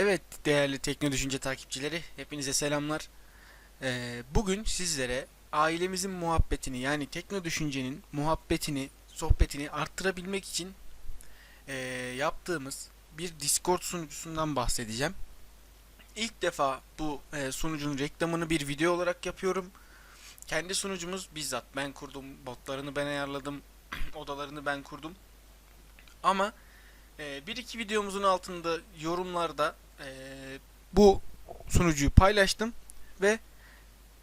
Evet değerli Tekno Düşünce takipçileri hepinize selamlar. Ee, bugün sizlere ailemizin muhabbetini yani Tekno Düşünce'nin muhabbetini, sohbetini arttırabilmek için ee, yaptığımız bir Discord sunucusundan bahsedeceğim. İlk defa bu ee, sunucunun reklamını bir video olarak yapıyorum. Kendi sunucumuz bizzat ben kurdum, botlarını ben ayarladım, odalarını ben kurdum. Ama ee, bir iki videomuzun altında yorumlarda ee, bu sunucuyu paylaştım ve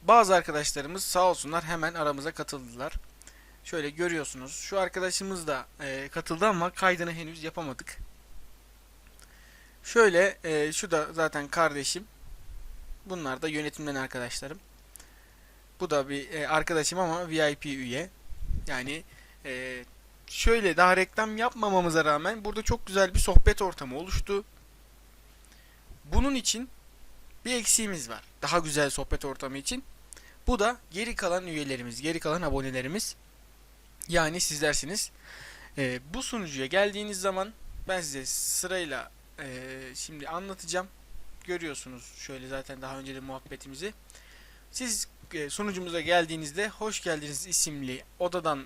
bazı arkadaşlarımız sağ olsunlar hemen aramıza katıldılar. Şöyle görüyorsunuz. Şu arkadaşımız da ee, katıldı ama kaydını henüz yapamadık. Şöyle ee, şu da zaten kardeşim. Bunlar da yönetimden arkadaşlarım. Bu da bir ee, arkadaşım ama VIP üye. Yani ee, şöyle daha reklam yapmamamıza rağmen burada çok güzel bir sohbet ortamı oluştu. Bunun için bir eksiğimiz var. Daha güzel sohbet ortamı için. Bu da geri kalan üyelerimiz, geri kalan abonelerimiz. Yani sizlersiniz. Ee, bu sunucuya geldiğiniz zaman ben size sırayla ee, şimdi anlatacağım. Görüyorsunuz şöyle zaten daha önce de muhabbetimizi. Siz e, sunucumuza geldiğinizde hoş geldiniz isimli odadan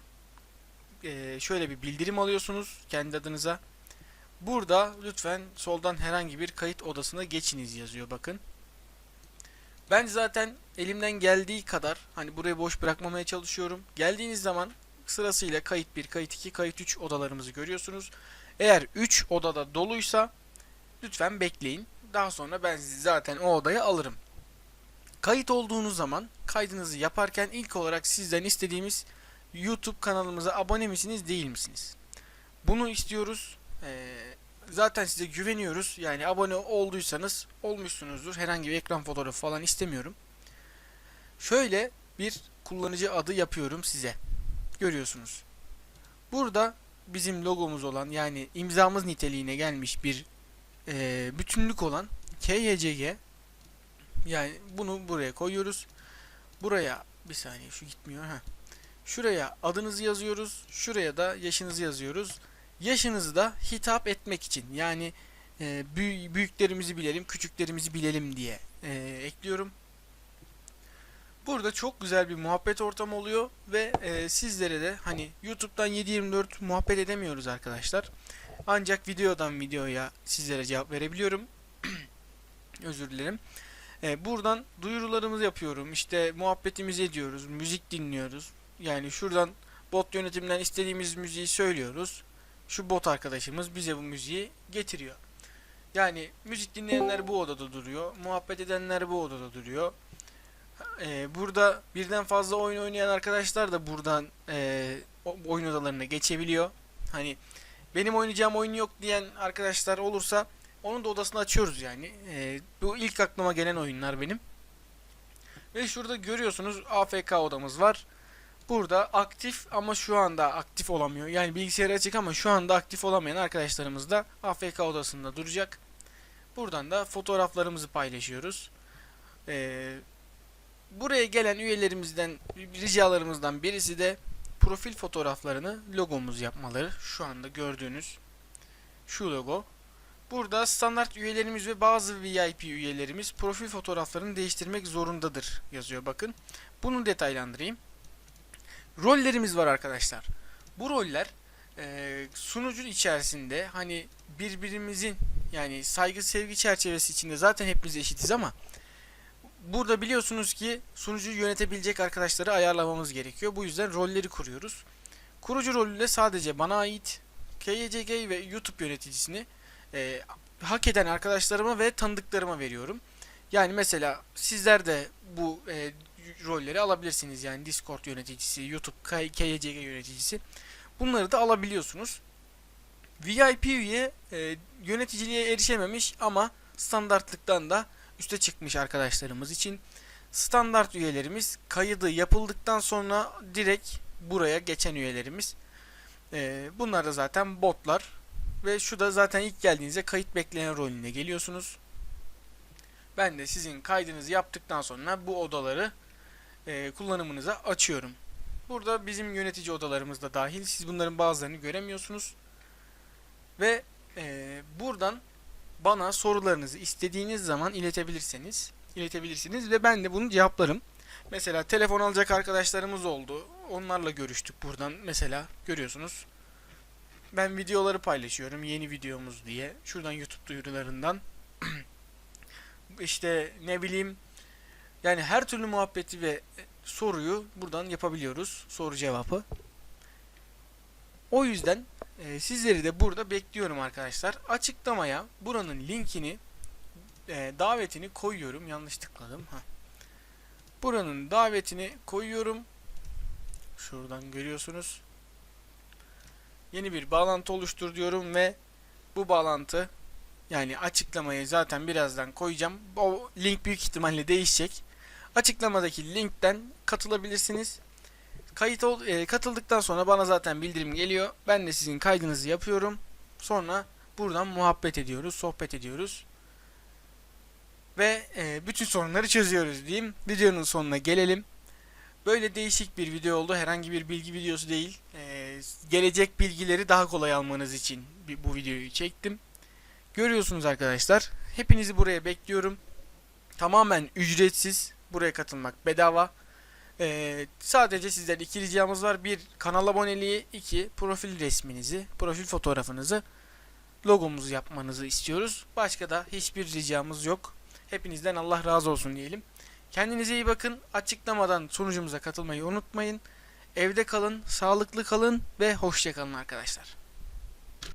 e, şöyle bir bildirim alıyorsunuz kendi adınıza. Burada lütfen soldan herhangi bir kayıt odasına geçiniz yazıyor bakın. Ben zaten elimden geldiği kadar hani burayı boş bırakmamaya çalışıyorum. Geldiğiniz zaman sırasıyla kayıt 1, kayıt 2, kayıt 3 odalarımızı görüyorsunuz. Eğer 3 odada doluysa lütfen bekleyin. Daha sonra ben sizi zaten o odaya alırım. Kayıt olduğunuz zaman kaydınızı yaparken ilk olarak sizden istediğimiz YouTube kanalımıza abone misiniz değil misiniz? Bunu istiyoruz. Ee, zaten size güveniyoruz. Yani abone olduysanız olmuşsunuzdur. Herhangi bir ekran fotoğrafı falan istemiyorum. Şöyle bir kullanıcı adı yapıyorum size. Görüyorsunuz. Burada bizim logomuz olan yani imzamız niteliğine gelmiş bir e, bütünlük olan KYCG yani bunu buraya koyuyoruz. Buraya bir saniye şu gitmiyor. Heh. Şuraya adınızı yazıyoruz. Şuraya da yaşınızı yazıyoruz. Yaşınızı da hitap etmek için yani e, büy- büyüklerimizi bilelim, küçüklerimizi bilelim diye e, ekliyorum. Burada çok güzel bir muhabbet ortamı oluyor ve e, sizlere de hani YouTube'dan 7/24 muhabbet edemiyoruz arkadaşlar. Ancak videodan videoya sizlere cevap verebiliyorum. Özür dilerim. E, buradan duyurularımızı yapıyorum. İşte muhabbetimizi ediyoruz, müzik dinliyoruz. Yani şuradan bot yönetimden istediğimiz müziği söylüyoruz. Şu bot arkadaşımız bize bu müziği getiriyor. Yani müzik dinleyenler bu odada duruyor. Muhabbet edenler bu odada duruyor. Ee, burada birden fazla oyun oynayan arkadaşlar da buradan e, oyun odalarına geçebiliyor. Hani benim oynayacağım oyun yok diyen arkadaşlar olursa onun da odasını açıyoruz yani. Ee, bu ilk aklıma gelen oyunlar benim. Ve şurada görüyorsunuz AFK odamız var. Burada aktif ama şu anda aktif olamıyor. Yani bilgisayarı açık ama şu anda aktif olamayan arkadaşlarımız da AFK odasında duracak. Buradan da fotoğraflarımızı paylaşıyoruz. Ee, buraya gelen üyelerimizden ricalarımızdan birisi de profil fotoğraflarını logomuz yapmaları. Şu anda gördüğünüz şu logo. Burada standart üyelerimiz ve bazı VIP üyelerimiz profil fotoğraflarını değiştirmek zorundadır yazıyor bakın. Bunu detaylandırayım rollerimiz var arkadaşlar. Bu roller e, sunucu içerisinde hani birbirimizin yani saygı sevgi çerçevesi içinde zaten hepimiz eşitiz ama burada biliyorsunuz ki sunucuyu yönetebilecek arkadaşları ayarlamamız gerekiyor. Bu yüzden rolleri kuruyoruz. Kurucu rolüyle sadece bana ait KYCG ve YouTube yöneticisini e, hak eden arkadaşlarıma ve tanıdıklarıma veriyorum. Yani mesela sizler de bu e, rolleri alabilirsiniz. Yani Discord yöneticisi, YouTube KYCG yöneticisi. Bunları da alabiliyorsunuz. VIP üye e, yöneticiliğe erişememiş ama standartlıktan da üste çıkmış arkadaşlarımız için. Standart üyelerimiz kaydı yapıldıktan sonra direkt buraya geçen üyelerimiz. E, bunlar da zaten botlar. Ve şu da zaten ilk geldiğinizde kayıt bekleyen rolüne geliyorsunuz. Ben de sizin kaydınızı yaptıktan sonra bu odaları e, kullanımınıza açıyorum. Burada bizim yönetici odalarımız da dahil. Siz bunların bazılarını göremiyorsunuz. Ve e, buradan bana sorularınızı istediğiniz zaman iletebilirseniz iletebilirsiniz ve ben de bunu cevaplarım. Mesela telefon alacak arkadaşlarımız oldu. Onlarla görüştük buradan. Mesela görüyorsunuz. Ben videoları paylaşıyorum. Yeni videomuz diye. Şuradan YouTube duyurularından. işte ne bileyim yani her türlü muhabbeti ve soruyu buradan yapabiliyoruz. Soru cevabı. O yüzden e, sizleri de burada bekliyorum arkadaşlar. Açıklamaya buranın linkini e, davetini koyuyorum. Yanlış tıkladım. Heh. Buranın davetini koyuyorum. Şuradan görüyorsunuz. Yeni bir bağlantı oluştur diyorum ve bu bağlantı yani açıklamayı zaten birazdan koyacağım. O link büyük ihtimalle değişecek. Açıklamadaki linkten katılabilirsiniz. Kayıt ol, e, katıldıktan sonra bana zaten bildirim geliyor. Ben de sizin kaydınızı yapıyorum. Sonra buradan muhabbet ediyoruz, sohbet ediyoruz. Ve e, bütün sorunları çözüyoruz diyeyim. Videonun sonuna gelelim. Böyle değişik bir video oldu. Herhangi bir bilgi videosu değil. E, gelecek bilgileri daha kolay almanız için bu videoyu çektim. Görüyorsunuz arkadaşlar. Hepinizi buraya bekliyorum. Tamamen ücretsiz. Buraya katılmak bedava. Ee, sadece sizden iki ricamız var. Bir, kanal aboneliği. iki profil resminizi, profil fotoğrafınızı, logomuzu yapmanızı istiyoruz. Başka da hiçbir ricamız yok. Hepinizden Allah razı olsun diyelim. Kendinize iyi bakın. Açıklamadan sunucumuza katılmayı unutmayın. Evde kalın, sağlıklı kalın ve hoşça kalın arkadaşlar.